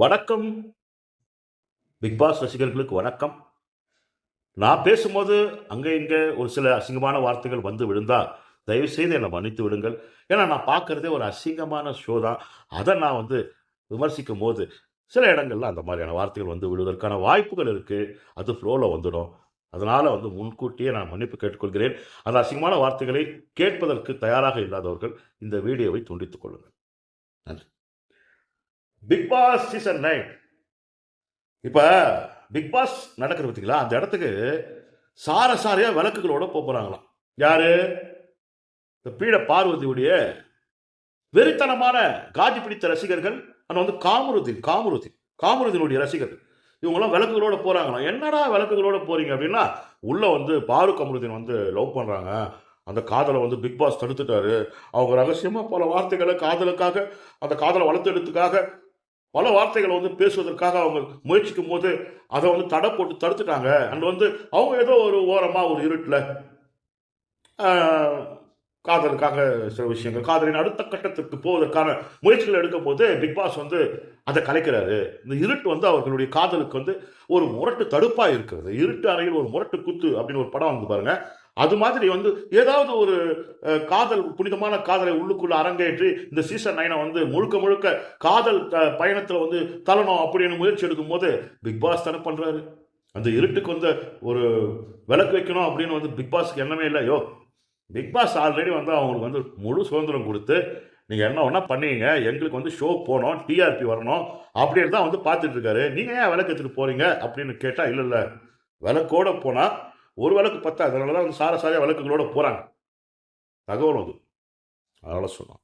வணக்கம். Big pass ரசிகர்களுக்கு வணக்கம். நான் பேசும்போது அங்கே இங்கே ஒரு சில அசிங்கமான வார்த்தைகள் வந்து விழுந்தால் தயவுசெய்து என்னை மன்னித்து விடுங்கள். ஏன்னா நான் பார்க்குறதே ஒரு அசிங்கமான ஷோ தான். அதை நான் வந்து விமர்சிக்கும் போது சில இடங்கள்ல அந்த மாதிரியான வார்த்தைகள் வந்து விழுவதற்கான வாய்ப்புகள் இருக்குது அது ஃப்ளோவில் வந்துடும். அதனால் வந்து முன்கூட்டியே நான் மன்னிப்பு கேட்டுக்கொள்கிறேன். அந்த அசிங்கமான வார்த்தைகளை கேட்பதற்கு தயாராக இல்லாதவர்கள் இந்த வீடியோவை துண்டித்துக் கொள்ளுங்கள். நன்றி. பிக் பாஸ் சீசன் நைன் இப்போ பிக் பாஸ் நடக்கிற பார்த்தீங்களா அந்த இடத்துக்கு சார சாரையாக விளக்குகளோட போகிறாங்களாம் யாரு? இந்த பீட பார்வதியுடைய வெறித்தனமான காஜி பிடித்த ரசிகர்கள் ஆனால் வந்து காமருதீன் காமருதீன் காமருதீனுடைய ரசிகர்கள். இவங்கெல்லாம் விளக்குகளோட போகிறாங்களாம் என்னடா விளக்குகளோட போறீங்க அப்படின்னா உள்ளே வந்து பாரு கமருதீன் வந்து லவ் பண்ணுறாங்க அந்த காதலை வந்து பிக் பாஸ் தடுத்துட்டாரு. அவங்க ரகசியமாக பல வார்த்தைகளை காதலுக்காக அந்த காதலை வளர்த்தெடுத்துக்காக பல வார்த்தைகளை வந்து பேசுவதற்காக அவங்க முயற்சிக்கும் போது அதை வந்து தடை போட்டு தடுத்துட்டாங்க. அண்ட் வந்து அவங்க ஏதோ ஒரு ஓரமாக ஒரு இருட்டில் காதலுக்காக சில விஷயங்கள் காதலின் அடுத்த கட்டத்திற்கு போவதற்கான முயற்சிகள் எடுக்கும் போது பிக் பாஸ் வந்து அதை கலைக்கிறாரு. இந்த இருட்டு வந்து அவர்களுடைய காதலுக்கு வந்து ஒரு முரட்டு தடுப்பாக இருக்கிறது. இருட்டு அறையில் ஒரு முரட்டு குத்து அப்படின்னு ஒரு படம் வந்து பாருங்க. அது மாதிரி வந்து ஏதாவது ஒரு காதல் புனிதமான காதலை உள்ளுக்குள்ள அரங்கேற்றி இந்த சீசன் நைனை வந்து முழுக்க முழுக்க காதல் த- வந்து தள்ளணும் அப்படின்னு முயற்சி எடுக்கும் போது பிக் பாஸ் தானே பண்ணுறாரு அந்த இருட்டுக்கு வந்து ஒரு விளக்கு வைக்கணும் அப்படின்னு வந்து பிக் பாஸ்க்கு எண்ணமே இல்லை. யோ பிக் பாஸ் ஆல்ரெடி வந்து அவங்களுக்கு வந்து முழு சுதந்திரம் கொடுத்து நீங்கள் என்ன ஒன்றா பண்ணீங்க எங்களுக்கு வந்து ஷோ போகணும் டிஆர்பி வரணும் அப்படின்னு தான் வந்து பார்த்துட்டு இருக்காரு. நீங்கள் ஏன் விளக்கு எடுத்துகிட்டு போகிறீங்க அப்படின்னு கேட்டால் இல்லை இல்லை. விளக்கோட போனால் ஒரு விளக்கு பத்தா அதனால தான் வந்து சார சாரியாக விளக்குகளோட போகிறாங்க தகவல் அது. அதனால் சொன்னான்.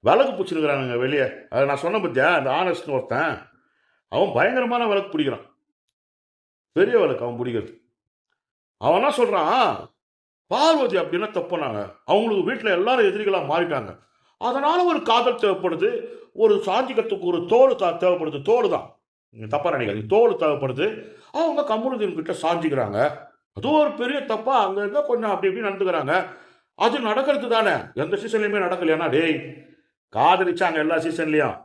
விளக்கு பிடிச்சிருக்கிறானுங்க வெளியே. அதை நான் சொன்ன பற்றியா அந்த ஆனஸ்ட்னு ஒருத்தன் அவன் பயங்கரமான விளக்கு பிடிக்கிறான். பெரிய விளக்கு அவன் பிடிக்கிறது. அவன் என்ன சொல்கிறான் பார்வதி அப்படின்னா தப்புனாங்க. அவங்களுக்கு வீட்டில் எல்லாரும் எதிரிகளாக மாறிட்டாங்க. அதனால் ஒரு காதல் தேவைப்படுது. ஒரு சாஞ்சிக்கிறதுக்கு ஒரு தோல் தா- தேவைப்படுது. தோல் தான் நீங்கள் தப்பா நினைக்காதீங்க. தோல் தேவைப்படுது. அவங்க கம்முனுதீன் கிட்ட சாஞ்சிக்கிறாங்க. அது ஒரு பெரிய தப்பா. அங்க இருந்தா கொஞ்சம் அப்படி இப்படி நடந்துக்கிறாங்க. அது நடக்கிறது தானே. எந்த சீசன்லையுமே நடக்கலையானா டேய் காதலிச்சாங்க எல்லா சீசன்லயும்.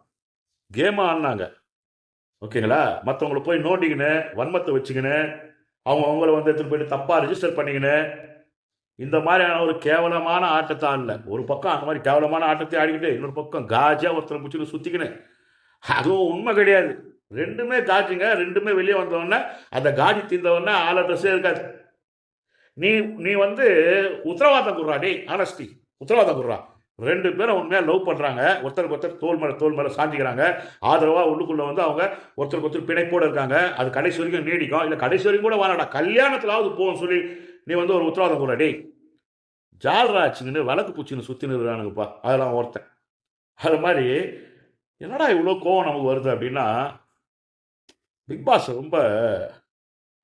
கேம் ஆடினாங்க. ஓகேங்களா? மற்றவங்களை போய் நோண்டிக்கின்னு வன்மத்தை வச்சுக்கின்னு அவங்க அவங்கள வந்து எடுத்துகிட்டு போயிட்டு தப்பாக ரிஜிஸ்டர் பண்ணிக்கின்னு இந்த மாதிரியான ஒரு கேவலமான ஆட்டத்தை ஆடல. ஒரு பக்கம் அந்த மாதிரி கேவலமான ஆட்டத்தை ஆடிக்கிட்டு இன்னொரு பக்கம் காஜியாக ஒருத்தரை பிடிச்சிட்டு சுற்றிக்கினு அதுவும் உண்மை கிடையாது. ரெண்டுமே காஜிங்க ரெண்டுமே வெளியே வந்தவொடனே அந்த காஜி தீர்ந்தவொடனே ஆள ட்ரெஸ்ஸே இருக்காது. நீ நீ வந்து உத்தரவாதம் குடுறா டே ஆனஸ்டி உத்தரவாதம் குடுறா. ரெண்டு பேரும் உண்மையாக லவ் பண்ணுறாங்க ஒருத்தருக்கு ஒருத்தர் தோல் மேலே தோல் மேலே சாஞ்சிக்கிறாங்க. ஆதரவாக உள்ளுக்குள்ளே வந்து அவங்க ஒருத்தருக்கு ஒருத்தர் பிணைப்போடு இருக்காங்க. அது கடைசி வரைக்கும் நீடிக்கும். இல்லை கடைசி வரைக்கும் கூட வாழடா கல்யாணத்திலாவது போகும் சொல்லி நீ வந்து ஒரு உத்தரவாதம் குடுறா டேய். ஜால்ராச்சுங்கன்னு விளக்கு பூச்சின்னு சுற்றின்னு இருக்கிறானுங்கப்பா. அதெல்லாம் ஒருத்தன். அது மாதிரி என்னடா இவ்வளோ கோவம் நமக்கு வருது அப்படின்னா பிக் பாஸ் ரொம்ப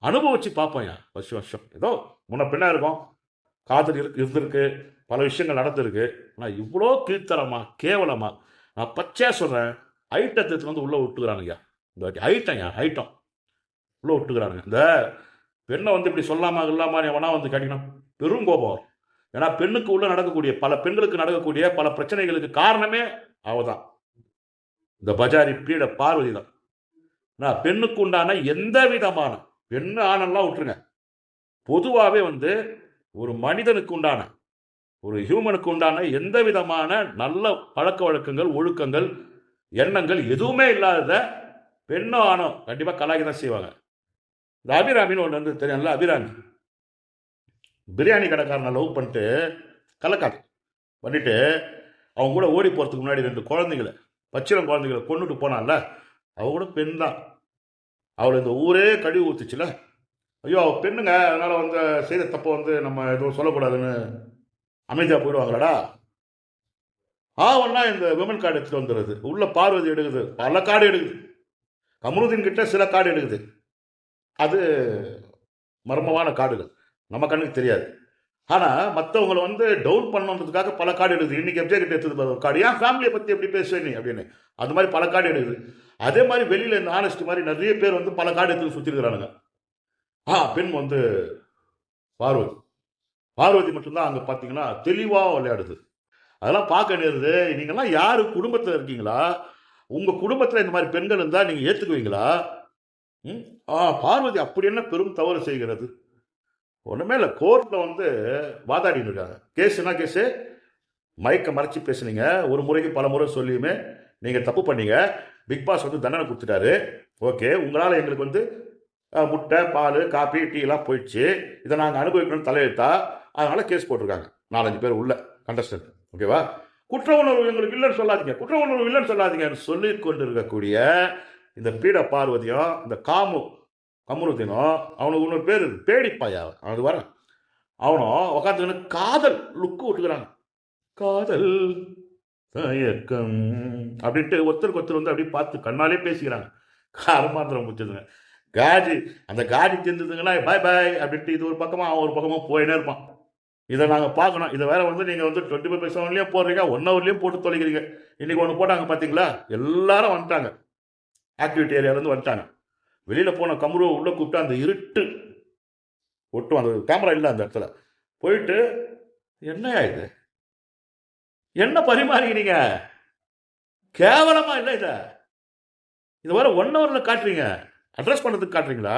அனுபவிச்சு பார்ப்போம் வருஷம் வருஷம். ஏதோ முன்ன பின்ன இருக்கும். காதல் இருக்கு இருந்திருக்கு. பல விஷயங்கள் நடந்திருக்கு. ஆனால் இவ்வளோ கீழ்த்தரமா கேவலமாக நான் பச்சையாக சொல்கிறேன் ஐட்டத்தை வந்து உள்ளே விட்டுக்கிறானுங்க இந்த வாட்டி ஐட்டம் ஏன் ஐட்டம் உள்ளே விட்டுக்கிறானுங்க இந்த பெண்ணை வந்து இப்படி சொல்லாமா இல்லாமா எவனா வந்து கேட்டிங்கன்னா பெரும் கோபம் ஏன்னா பெண்ணுக்கு உள்ளே நடக்கக்கூடிய பல பெண்களுக்கு நடக்கக்கூடிய பல பிரச்சனைகளுக்கு காரணமே அவ தான் இந்த பஜாரி பீட பார்வதி தான் பெண்ணுக்கு உண்டான எந்த விதமான பெண்ணு ஆணெல்லாம் விட்டுருங்க. பொதுவாகவே வந்து ஒரு மனிதனுக்கு உண்டான ஒரு ஹியூமனுக்கு உண்டான எந்த விதமான நல்ல பழக்க வழக்கங்கள் ஒழுக்கங்கள் எண்ணங்கள் எதுவுமே இல்லாத பெண்ணோ ஆணோ கண்டிப்பாக கலாகி தான் செய்வாங்க. இந்த அபிராமின்னு ஒன்று வந்து தெரியும்ல அபிராமி. பிரியாணி கடைக்காரனை லவ் பண்ணிட்டு கலக்காது பண்ணிட்டு அவங்க கூட ஓடி போகிறதுக்கு முன்னாடி ரெண்டு குழந்தைங்கள பச்சிரம் குழந்தைங்களை கொண்டுட்டு போனான்ல அவ கூட பெண் தான். அவளை இந்த ஊரே கழுவி ஊத்துச்சுல. ஐயோ பெண்ணுங்க அதனால் வந்து செய்த தப்பை வந்து நம்ம எதுவும் சொல்லக்கூடாதுன்னு அமைதியாக போயிடுவாங்களாடா? ஆவன்னா இந்த விமன் கார்டு எடுத்துகிட்டு வந்துடுது உள்ள பார்வதி எடுக்குது. பல கார்டு எடுக்குது. கமருதீன் கிட்ட சில கார்டு எடுக்குது. அது மர்மமான கார்டுகள் நம்ம கண்ணுக்கு தெரியாது. ஆனால் மற்றவங்களை வந்து டவுன் பண்ணணுன்றதுக்காக பல கார்டு எடுக்குது. இன்றைக்கி எப்ஜே கிட்ட எடுத்தது பாரு ஒரு கார்டு ஏன் ஃபேமிலியை பற்றி எப்படி பேசுவே நீ? அப்படின்னு. அது மாதிரி பல கார்டு எடுக்குது. அதே மாதிரி வெளியில் இந்த ஆனஸ்ட் மாதிரி நிறைய பேர் வந்து பல கார்டு எடுத்து சுற்றிருக்கிறானுங்க ஆ பெண் வந்து பார்வதி. பார்வதி மட்டும்தான் அங்கே பார்த்தீங்கன்னா தெளிவாக விளையாடுது. அதெல்லாம் பார்க்க நேருது. நீங்கள்லாம் யார் குடும்பத்தில் இருக்கீங்களா? உங்கள் குடும்பத்தில் இந்த மாதிரி பெண்கள் இருந்தால் நீங்கள் ஏற்றுக்குவீங்களா ம்? ஆ பார்வதி அப்படி என்ன பெரும் தவறு செய்கிறது? ஒன்றுமே இல்லை. கோர்ட்டில் வந்து வாதாடின்னு இருக்காங்க. கேஸுனா என்ன கேஸு? மயக்க மறைச்சி பேசுனீங்க. ஒரு முறைக்கு பல முறை சொல்லியுமே நீங்கள் தப்பு பண்ணீங்க. பிக் பாஸ் வந்து தண்டனை கொடுத்துட்டாரு. ஓகே. உங்களால் எங்களுக்கு வந்து முட்டை பால் காபி டீ எல்லாம் போயிடுச்சு. இதை நாங்கள் அனுபவிக்கணும்னு தலையெழுத்தா அதனால கேஸ் போட்டிருக்காங்க. நாலஞ்சு பேர் உள்ள கண்டஸ்டன்ட் ஓகேவா குற்ற உணர்வு எங்களுக்கு இல்லைன்னு சொல்லாதீங்க. குற்ற உணர்வு இல்லைன்னு சொல்லாதீங்கன்னு சொல்லி கொண்டிருக்கக்கூடிய இந்த பீட பார்வதியும் இந்த காமு கமருதீனும் அவனுக்கு இன்னொரு பேர் பேடிப்பாயா அவனுக்கு வர. அவனும் உக்காந்துக்கணும் காதல் லுக்கு விட்டுக்கிறாங்க காதல் தயக்கம். அப்படின்ட்டு ஒருத்தருக்கு ஒருத்தர் வந்து அப்படியே பார்த்து கண்ணாலே பேசிக்கிறாங்க. காரமாந்திரம் முடிச்சதுங்க. காஜி அந்த காஜி தெரிஞ்சதுங்கன்னா பாய் பாய் அப்படின்ட்டு இது ஒரு பக்கமாக அவன் ஒரு பக்கமாக போயினே இருப்பான். இதை நாங்கள் பார்க்கணும். இதை வேற வந்து நீங்கள் வந்து டுவெண்ட்டி ஃபைவ் பர்சன்ட்லேயும் போடுறீங்க ஒன் ஹவர்லேயும் போட்டு தொலைக்கிறீங்க. இன்னைக்கு ஒன்று போட்டாங்க பார்த்தீங்களா எல்லாரும் வந்துட்டாங்க. ஆக்டிவிட்டி ஏரியாவிலேருந்து வந்துட்டாங்க. வெளியில் போன கம்ருவை உள்ளே கூப்பிட்டு அந்த இருட்டு ஒட்டும். அந்த கேமரா இல்லை அந்த இடத்துல. போயிட்டு என்னையா இது? என்ன பரிமாறிக்கிறீங்க? கேவலமாக இல்லை இதை? இது வர ஒன் ஹவரில் காட்டுறீங்க. அட்ரஸ் பண்ணுறதுக்கு காட்டுறீங்களா?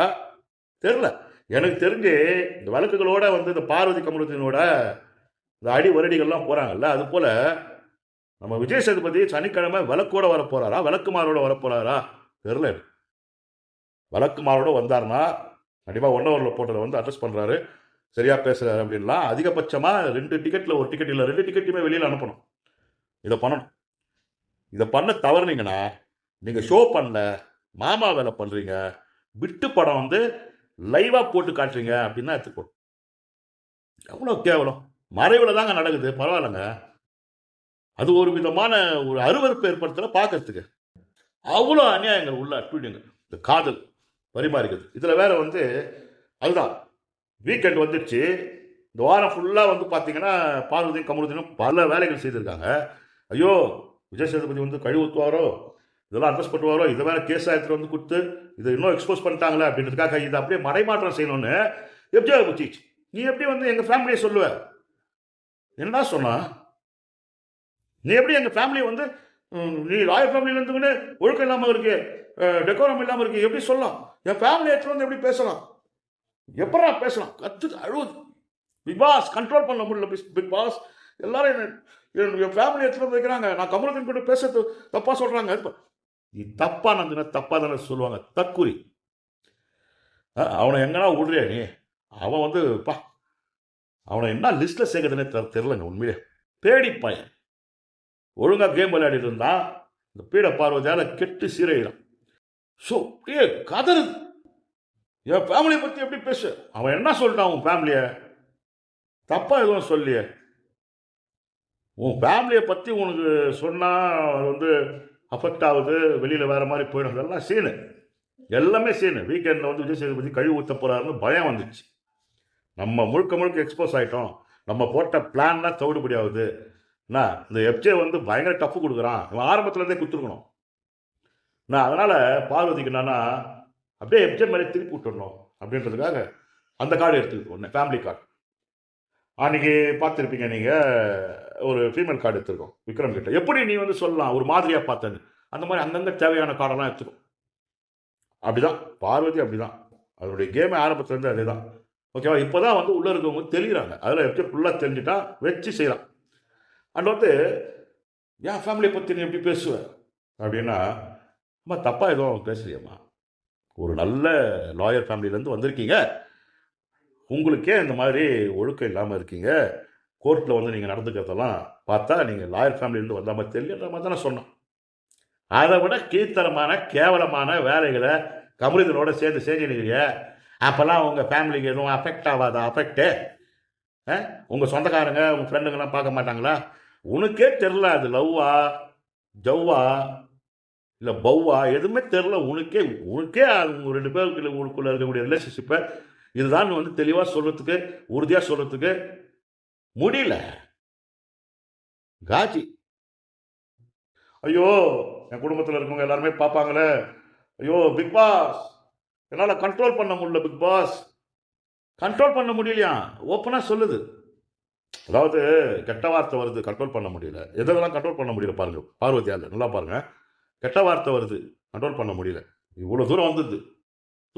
தெரில எனக்கு தெரிஞ்சு இந்த வழக்குகளோட வந்து இந்த பார்வதி கமலத்தினோட இந்த அடி வருடிகள்லாம் போகிறாங்கல்ல அது போல் நம்ம விஜய் சேதுபதி சனிக்கிழமை விளக்கோட வர போகிறாரா விளக்குமாரோட வர போகிறாரா தெரில விளக்குமாரோட வந்தார்னா கண்டிப்பாக ஒன் ஹவரில் போட்டதை வந்து அட்ரஸ் பண்ணுறாரு சரியாக பேசுகிறாரு அப்படின்லாம் அதிகபட்சமாக ரெண்டு டிக்கெட்டில் ஒரு டிக்கெட் இல்லை ரெண்டு டிக்கெட்டுமே வெளியில் அனுப்பணும். இதை பண்ணணும். இதை பண்ண தவறுனீங்கன்னா நீங்கள் ஷோ பண்ணல மாமா வேலை பண்ணுறீங்க விட்டு படம் வந்து லைவாக போட்டு காட்டுறீங்க அப்படின்னா எடுத்துக்கணும். எவ்வளோ கேவலம். மறைவில் தாங்க நடக்குது பரவாயில்லைங்க. அது ஒரு விதமான ஒரு அருவருப்பு ஏற்படுத்தல பார்க்கறதுக்கு அவ்வளோ அநியாயங்கள் உள்ள அட்டுவிடுங்க இந்த காதல் பரிமாறிக்கிறது. இதில் வேற வந்து அதுதான். வீக்கெண்ட் வந்துடுச்சு. இந்த வாரம் ஃபுல்லாக வந்து பார்த்தீங்கன்னா பார்வதியும் கமருதினும் பல வேலைகள் செய்திருக்காங்க. ஐயோ விஜய் சேதுபதி வந்து கழிவுத்துவாரோ இதெல்லாம் அட்ரஸ் பண்ணுவாரோ? இதை வேற கேஸ் எடுத்துட்டு வந்து கொடுத்து இதை இன்னும் எக்ஸ்போஸ் பண்ணிட்டாங்களே அப்படின்றதுக்காக இதை அப்படியே மறைமாற்றம் செய்யணும்னு எப்படி குச்சிச்சு நீ எப்படி வந்து எங்கள் ஃபேமிலியை சொல்லுவ? என்னடா சொன்னா? நீ எப்படி எங்கள் ஃபேமிலியை வந்து நீ ராயல் ஃபேமிலியிலேருந்து ஒழுக்கம் இல்லாமல் இருக்கு டெக்கோரம் இல்லாமல் இருக்கு எப்படி சொல்லலாம்? என் ஃபேமிலி எடுத்துகிட்டு வந்து எப்படி பேசலாம்? எப்படா பேசலாம்? கத்து அழுவுது. பிக் பாஸ் கண்ட்ரோல் பண்ண முடியல பிக் பாஸ் எல்லாரும் என் ஃபேமிலி எடுத்துகிட்டு வந்து வைக்கிறாங்க. நான் கமலத்தின் கூட பேசுறது தப்பாக சொல்கிறாங்க நீ தப்பா நந்தின தப்பா தானே சொல்லுவாங்க. தற்குறி அவனை எங்கன்னா விடுறியா நீ? அவன் வந்து பா அவனை என்ன லிஸ்ட்ல சேர்க்கறதுனே தெ- தெரியலங்க உண்மையிலே. பேடி பையன். ஒழுங்கா கேம் விளையாடிட்டு இருந்தான். இந்த பீட பார்வதியால கெட்டு சீரையிடான் ஸோ அப்படியே கதறுது என் ஃபேமிலியை பற்றி எப்படி பேசு? அவன் என்ன சொல்லிட்டான் உன் ஃபேமிலியை தப்பாக எதுவும் சொல்லியே உன் ஃபேமிலியை பற்றி உனக்கு சொன்னால் அது வந்து அஃபெக்ட் ஆகுது வெளியில் வேறு மாதிரி போயிடும். இதெல்லாம் சீனு. எல்லாமே சீனு. வீக்கெண்டில் வந்து விஜய் சேதுபதி கழுவி ஊற்ற போகிறாருன்னு பயம் வந்துச்சு. நம்ம முழுக்க முழுக்க எக்ஸ்போஸ் ஆகிட்டோம் நம்ம போட்ட பிளான் தான் தவிடுபடி ஆகுது. என்ன? இந்த எப்ஜே வந்து பயங்கர டஃப் கொடுக்குறான். இவன் ஆரம்பத்துலேருந்தே கொடுத்துருக்கணும் நான் அதனால் பார்வதிக்கு என்னன்னா அப்படியே எப்ஜே மாதிரி திருப்பி விட்டுடணும் அப்படின்றதுக்காக அந்த கார்டு எடுத்துக்கிட்டு ஒன்று ஃபேமிலி கார்டு அன்றைக்கி பார்த்துருப்பீங்க நீங்கள் ஒரு ஃபீமேல் கார்டு எடுத்துருக்கோம் விக்ரம் கிட்ட. எப்படி நீ வந்து சொல்லலாம்? ஒரு மாதிரியாக பார்த்தேன்னு. அந்த மாதிரி அந்தந்த தேவையான கார்டெல்லாம் எடுத்துக்கும் அப்படிதான். பார்வதி அப்படிதான். அதனுடைய கேமே ஆரம்பத்துலேருந்து அதே தான் ஓகேவா இப்போ தான் வந்து உள்ளே இருக்கவங்க தெரியுறாங்க அதில் எப்படி ஃபுல்லாக தெரிஞ்சுட்டா வச்சு செய்கிறான் அண்ட் வந்து என் ஃபேமிலியை பற்றி நீ எப்படி பேசுவ? அப்படின்னா அம்மா தப்பாக எதுவும் பேசுறியம்மா ஒரு நல்ல லாயர் ஃபேமிலியிலேருந்து வந்திருக்கீங்க. உங்களுக்கே இந்த மாதிரி ஒழுக்கம் இல்லாமல் இருக்கீங்க. கோர்ட்டில் வந்து நீங்கள் நடந்துக்கிறதெல்லாம் பார்த்தா நீங்கள் லாயர் ஃபேமிலியிலேருந்து வந்த மாதிரி தெரியல மாதிரி தானே சொன்னோம் அதை விட கீழ்த்தரமான கேவலமான வேலைகளை கமலிதனோட சேர்ந்து செஞ்சுருக்கிறீங்க அப்போல்லாம் உங்கள் ஃபேமிலிக்கு எதுவும் அஃபெக்ட் ஆகாதா? அஃபெக்ட்டு உங்கள் சொந்தக்காரங்க உங்கள் ஃப்ரெண்டுங்கெல்லாம் பார்க்க மாட்டாங்களா? உனக்கே தெரில அது லவ்வா? ஜவ்வா? இல்லை பவ்வா? எதுவுமே தெரில உனக்கே உனக்கே உங்கள் ரெண்டு பேருக்குள்ள உங்களுக்குள்ளே இருக்கக்கூடிய ரிலேஷன்ஷிப்பை இதுதான் வந்து தெளிவாக சொல்கிறதுக்கு உறுதியாக சொல்கிறதுக்கு முடியல. காஜி. ஐயோ என் குடும்பத்தில் இருக்கவங்க எல்லாருமே பார்ப்பாங்களே. ஐயோ பிக் பாஸ். என்னால் கண்ட்ரோல் பண்ண முடியல பிக் பாஸ். கண்ட்ரோல் பண்ண முடியலையா? ஓப்பனாக சொல்லுது. அதாவது கெட்ட வார்த்தை வருது கண்ட்ரோல் பண்ண முடியல. எதெல்லாம் கண்ட்ரோல் பண்ண முடியல பாருங்க. பார்வதியால் நல்லா பாருங்க. கெட்ட வார்த்தை வருது கண்ட்ரோல் பண்ண முடியல. இவ்வளோ தூரம் வந்தது.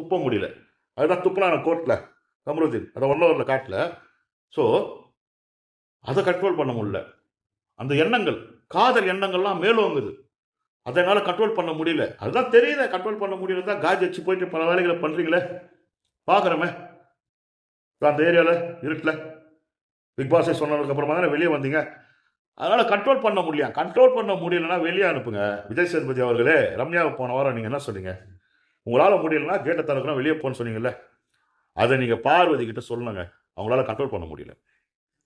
துப்ப முடியல. அதுதான் துப்புனான கோர்ட்டில் கமருதீன். அதை ஒன்னவரில் காட்டில். ஸோ அதை கண்ட்ரோல் பண்ண முடியல. அந்த எண்ணங்கள் காதல் எண்ணங்கள்லாம் மேலோங்குது. அதனால் கண்ட்ரோல் பண்ண முடியல. அதுதான் தெரியுது கண்ட்ரோல் பண்ண முடியல தான் காஜ் வச்சு போயிட்டு பல வேலைகளை பண்ணுறீங்களே பார்க்குறோமே. அந்த ஏரியாவில் இருட்டில் பிக் பாஸை சொன்னதுக்கப்புறமா தானே வெளியே வந்தீங்க. அதனால் கண்ட்ரோல் பண்ண முடியல கண்ட்ரோல் பண்ண முடியலன்னா வெளியே அனுப்புங்க. விஜய் சேதுபதி அவர்களே ரம்யாவை போன வாரம் நீங்கள் என்ன சொன்னீங்க? உங்களால் முடியலன்னா கேட்டை திறக்கணும் வெளியே போன்னு சொன்னீங்கல்ல அதை நீங்கள் பார்வதி கிட்ட சொல்லணுங்க. அவங்களால கண்ட்ரோல் பண்ண முடியல.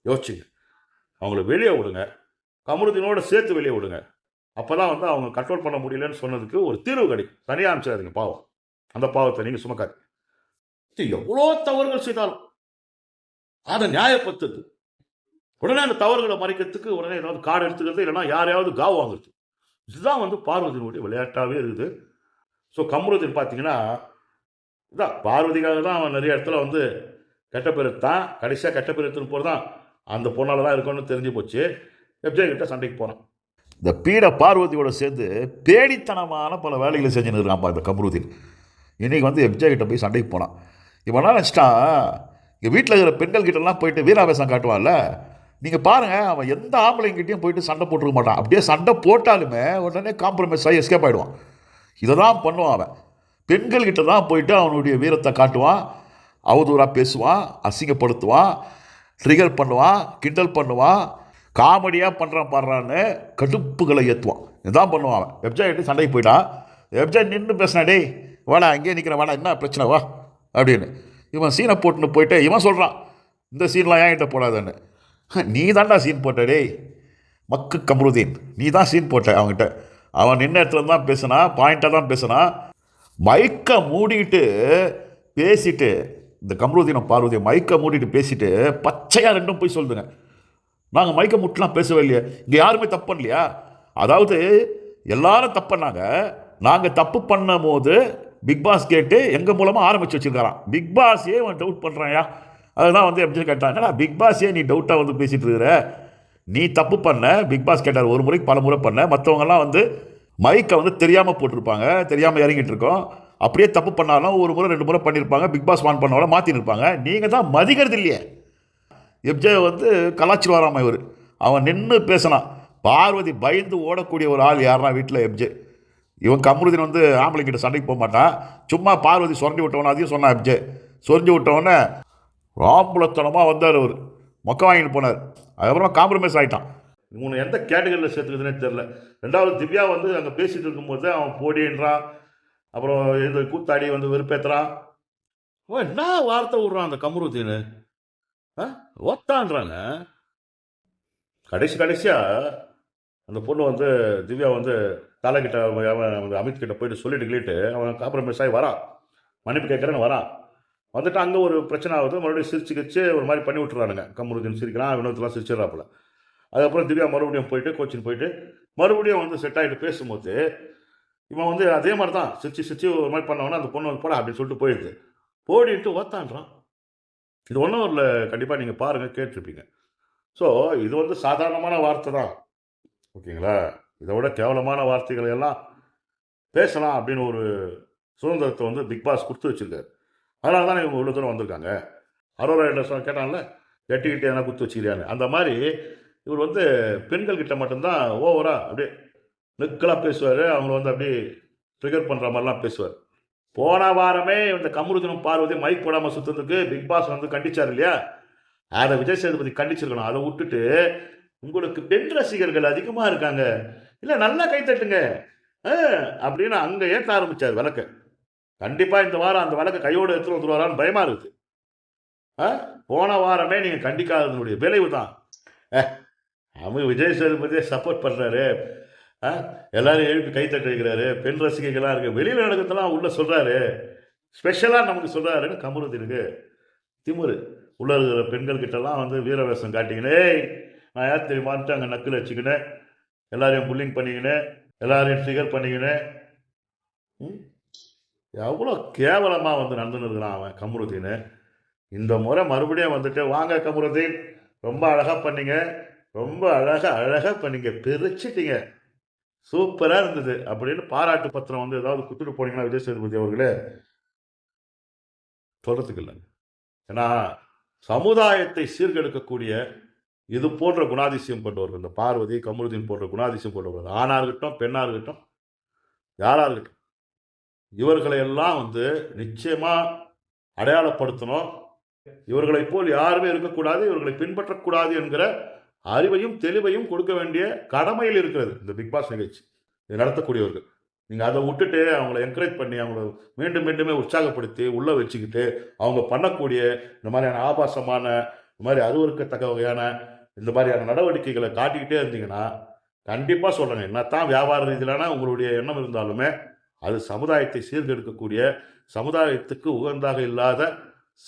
யோசிச்சுங்க. அவங்கள வெளியே விடுங்க. கமருதீனோட சேர்த்து வெளியே விடுங்க. அப்போ தான் வந்து அவங்க கண்ட்ரோல் பண்ண முடியலன்னு சொன்னதுக்கு ஒரு தீர்வு கிடைக்கும். தனியாக அனுப்பிச்சிடாதீங்க பாவம். அந்த பாவத்தை நீங்கள் சுமக்காது எவ்வளோ தவறுகள் செய்தாலும் அதை நியாயப்படுத்துது உடனே அந்த தவறுகளை மறைக்கிறதுக்கு உடனே ஏதாவது காடு எடுத்துக்கிறது இல்லைன்னா யாரையாவது காவு வாங்குறது. இதுதான் வந்து பார்வதியினுடைய விளையாட்டாகவே இருக்குது. ஸோ கமருதீன் பார்த்தீங்கன்னா இதான் பார்வதிக்காக தான் அவன் நிறைய இடத்துல வந்து கெட்ட பேர் கடைசியாக கெட்டப்பெருத்துன்னு போகிறதான் போகிறது தான் அந்த பொண்ணால் தான் இருக்கும்னு தெரிஞ்சு போச்சு. எப்ஜே கிட்ட சண்டைக்கு போனான். இந்த பீட பார்வதியோட சேர்ந்து பேடித்தனமான பல வேலைகளை செஞ்சுன்னு இருக்கான்ப்பா இந்த கமருதீன். இன்றைக்கி வந்து எப்ஜே கிட்ட போய் சண்டைக்கு போனான். இவனா நினச்சிட்டான்? இங்கே வீட்டில் இருக்கிற பெண்கள் கிட்டலாம் போயிட்டு வீராவேசம் காட்டுவான்ல? நீங்கள் பாருங்கள் அவன் எந்த ஆம்பளைங்கிட்டையும் போயிட்டு சண்டை போட்டுருக்க மாட்டான். அப்படியே சண்டை போட்டாலுமே உடனே காம்ப்ரமைஸ் ஆகி எஸ்கேப் ஆகிடுவான் இதை தான் பண்ணுவான் அவன். பெண்கள்கிட்ட தான் போயிட்டு அவனுடைய வீரத்தை காட்டுவான். அவதூறாக பேசுவான் அசிங்கப்படுத்துவான் ட்ரிகர் பண்ணுவான் கிண்டல் பண்ணுவான் காமெடியாக பண்ணுறான் பாடுறான்னு கடுப்புகளை ஏற்றுவான் இதான் பண்ணுவான் அவன். வெப்சைட்டு சண்டைக்கு போயிட்டான் வெப்சைட் நின்று பேசினா டேய் வாடா அங்கேயே நிற்கிற வாடா என்ன பிரச்சனை வா அப்படின்னு. இவன் சீனை போட்டுன்னு போயிட்டு இவன் சொல்கிறான் இந்த சீன்லாம் ஏன் கிட்ட போடாதன்னு? நீ தான்டா சீன் போட்ட டேய் மக்கு கமருதீன். நீ தான் சீன் போட்ட அவன்கிட்ட. அவன் நின்ன இடத்துல தான் பேசினா பாயிண்ட்டாக தான் பேசினா மைக்கை மூடிட்டு பேசிட்டு இந்த கமருதீனம் பார்வதி மைக்கை மூடிட்டு பேசிட்டு பச்சையாக ரெண்டும் போய் சொல்லுதுங்க. நாங்கள் மைக்கை முட்டெலாம் பேசவே இல்லையா. இங்கே யாருமே தப்பு பண்ணலையா? அதாவது எல்லாரும் தப்பு பண்ணாங்க. நாங்கள் தப்பு பண்ணும் போது பிக் பாஸ் கேட்டு எங்கள் மூலமாக ஆரம்பித்து வச்சிருக்காராம். பிக் பாஸே அவன் டவுட் பண்ணுறான்யா அதுதான் வந்து எப்படி கேட்டாங்கன்னா பிக் பாஸே நீ டவுட்டாக வந்து பேசிகிட்டு இருக்கிற? நீ தப்பு பண்ண பிக் பாஸ் கேட்டார் ஒரு முறைக்கு பல முறை பண்ண. மற்றவங்கெல்லாம் வந்து மைக்கை வந்து தெரியாமல் போட்டிருப்பாங்க தெரியாமல் இறங்கிட்டு இருக்கோம். அப்படியே தப்பு பண்ணாலும் ஒரு முறை ரெண்டு முறை பண்ணியிருப்பாங்க பிக் பாஸ் வான் பண்ணாலும் மாற்றின்னு நீங்கள் தான் மதிக்கிறது இல்லையே. எப்ஜே வந்து கலாச்சிருவாராம் இவர். அவன் நின்று பேசினான். பார்வதி பயந்து ஓடக்கூடிய ஒரு ஆள் யாருன்னா வீட்டில் எப்ஜே இவன் கமருதீன் வந்து ஆம்பளைங்கிட்ட சண்டைக்கு போக மாட்டான். சும்மா பார்வதி சொரண்டி விட்டவன அதையும் சொன்னான் எப்ஜே சொரிஞ்சு விட்டவொடனே ராம்புலத்தனமாக வந்தார் அவர். மொக்க வாங்கிட்டு போனார். அதுக்கப்புறமா காம்ப்ரமைஸ் ஆகிட்டான் இவனை எந்த கேட்டகரியில் சேர்த்துக்குதுன்னே தெரில ரெண்டாவது திவ்யா வந்து அங்கே பேசிகிட்டு இருக்கும்போது அவன் போடின்றான். அப்புறம் இது கூத்தாடி வந்து வெறுப்பேற்றுறான் அவன் என்ன வார்த்தை விட்றான் அந்த கமருதீன்? ஆ? ஒத்தான்றாங்க. கடைசி கடைசியாக அந்த பொண்ணு வந்து திவ்யா வந்து தலைக்கிட்ட அவன் அமித்கிட்ட அமித் கிட்ட போயிட்டு சொல்லிட்டு கிளிட்டு அவன் காம்ப்ரமைஸ் ஆகி வரான். மன்னிப்பு கேட்குறேன்னு வரான். வந்துட்டு அங்கே ஒரு பிரச்சனை ஆகுது. மறுபடியும் சிரிச்சு கிச்சு ஒரு மாதிரி பண்ணி விட்டுறானுங்க. கமருதீன் சிரிக்கிறான் வினோத்லாம் சிரிச்சிடறாப்புல. அதுக்கப்புறம் திவ்யா மறுபடியும் போயிட்டு கோச்சின் போயிட்டு மறுபடியும் வந்து செட் ஆகிட்டு பேசும்போது இவன் வந்து அதே மாதிரி தான் சிரிச்சு சிரிச்சு ஒரு மாதிரி பண்ணவொன்னே அந்த பொண்ணு வந்து போடா அப்படின்னு சொல்லிட்டு போயிடுது போடிட்டு ஓத்தான்றான் இது ஒன்றும் ஒரு கண்டிப்பாக நீங்கள் பாருங்கள் கேட்டிருப்பீங்க. ஸோ இது வந்து சாதாரணமான வார்த்தை தான். ஓகேங்களா? இதை விட கேவலமான வார்த்தைகளை எல்லாம் பேசலாம் அப்படின்னு ஒரு சுதந்திரத்தை வந்து பிக் பாஸ் கொடுத்து வச்சுருக்காரு. அதனால தான் இவங்க இவ்வளோ தூரம் வந்திருக்காங்க. அரோரா என்ன சொன்ன கேட்டான்ல எட்டிக்கிட்டு எதனா குத்து வச்சுக்கிறியான்னு? அந்த மாதிரி இவர் வந்து பெண்கள் கிட்ட மட்டும்தான் ஓவரா அப்படியே நெக்கலாக பேசுவார். அவங்க வந்து அப்படியே ட்ரிகர் பண்ணுற மாதிரிலாம் பேசுவார். போன வாரமே இந்த கமருதனும் பார்வதி மைக் போடாமல் சுற்றுறதுக்கு பிக் பாஸ் வந்து கண்டிச்சார் இல்லையா? அதை விஜய் சேதுபதி கண்டிச்சிருக்கணும். அதை விட்டுட்டு உங்களுக்கு பெண் ரசிகர்கள் அதிகமாக இருக்காங்க. இல்லை நல்லா கைத்தட்டுங்க ஆ, அப்படின்னு அங்கே ஏற்ற ஆரம்பித்தார் விளக்க கண்டிப்பாக இந்த வாரம் அந்த வழக்கை கையோடு எடுத்துட்டு வந்துருவாரான்னு பயமாக இருக்குது ஆ? போன வாரமே நீங்கள் கண்டிக்காததுடைய விளைவு தான். அவங்க விஜய் சேதுபதியை சப்போர்ட் பண்ணுறாரு ஆ? எல்லாரும் எழுப்பி கைத்தட்டு வைக்கிறாரு. பெண் ரசிகைகளாக இருக்குது வெளியில் நடக்கிறதுலாம் உள்ளே சொல்கிறாரு ஸ்பெஷலாக நமக்கு சொல்கிறாருன்னு இருக்கு. திமுரு உள்ள இருக்கிற பெண்கள்கிட்டலாம் வந்து வீரவேசம் காட்டிக்கினே நான் யார் தெரியுமான்ட்டு அங்கே நக்கில் வச்சுக்கினேன் எல்லாரையும் புல்லிங் பண்ணிக்கினேன் எல்லாரையும் ட்ரிகர் பண்ணிக்கினேன் ம்? எவ்வளோ கேவலமாக வந்து நடந்துன்னு இருக்கிறான் அவன் கமருதீன். இந்த முறை மறுபடியும் வந்துட்டு வாங்க கமருதீன் ரொம்ப அழகாக பண்ணீங்க ரொம்ப அழகாக அழகாக பண்ணீங்க பிரிச்சிட்டிங்க சூப்பராக இருந்தது அப்படின்னு பாராட்டு பத்திரம் வந்து ஏதாவது குத்துட்டு போனீங்கன்னா விஜய் சேதுபதி அவர்களே? சொல்கிறதுக்கு இல்லை ஏன்னா சமுதாயத்தை சீர்கெடுக்கக்கூடிய இது போன்ற குணாதிசயம் கொண்டவர்கள் இந்த பார்வதி கமருதீன் போன்ற குணாதிசயம் கொண்டவர்கள் ஆணாக இருக்கட்டும் பெண்ணாக இருக்கட்டும் யாராக இருக்கட்டும் இவர்களை எல்லாம் வந்து நிச்சயமா அடையாளப்படுத்தணும். இவர்களைப் போல் யாருமே இருக்கக்கூடாது இவர்களை பின்பற்றக்கூடாது என்கிற அறிவையும் தெளிவையும் கொடுக்க வேண்டிய கடமையில் இருக்கிறது இந்த பிக் பாஸ் நிகழ்ச்சி. இது நடத்தக்கூடியவர்கள். நீங்கள் அதை விட்டுட்டு அவங்கள என்கரேஜ் பண்ணி அவங்கள மீண்டும் மீண்டுமே உற்சாகப்படுத்தி உள்ளே வச்சுக்கிட்டு அவங்க பண்ணக்கூடிய இந்த மாதிரியான ஆபாசமான இந்த மாதிரி அறிவுறுக்கத்தக்க வகையான இந்த மாதிரியான நடவடிக்கைகளை காட்டிக்கிட்டே இருந்தீங்கன்னா கண்டிப்பாக சொல்கிறேன் என்ன தான் வியாபார ரீதியிலான உங்களுடைய எண்ணம் இருந்தாலுமே அது சமுதாயத்தை சீர்கெடுக்கக்கூடிய சமுதாயத்துக்கு உகந்தாக இல்லாத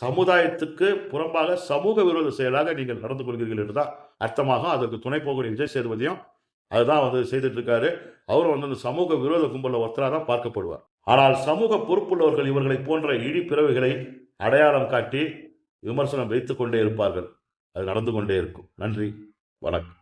சமுதாயத்துக்கு புறம்பாக சமூக விரோத செயலாக நீங்கள் நடந்து கொள்கிறீர்கள் என்று தான் அர்த்தமாகும். அதற்கு துணை போகக்கூடிய விஜய் சேதுபதியும் அதுதான் வந்து செய்துட்டு இருக்காரு அவரும் வந்து அந்த சமூக விரோத கும்பலில் ஒருத்தராக தான் பார்க்கப்படுவார். ஆனால் சமூக பொறுப்புள்ளவர்கள் இவர்களை போன்ற இழி பிறவைகளை அடையாளம் காட்டி விமர்சனம் வைத்துக்கொண்டே இருப்பார்கள். அது நடந்து கொண்டே இருக்கும். நன்றி. வணக்கம்.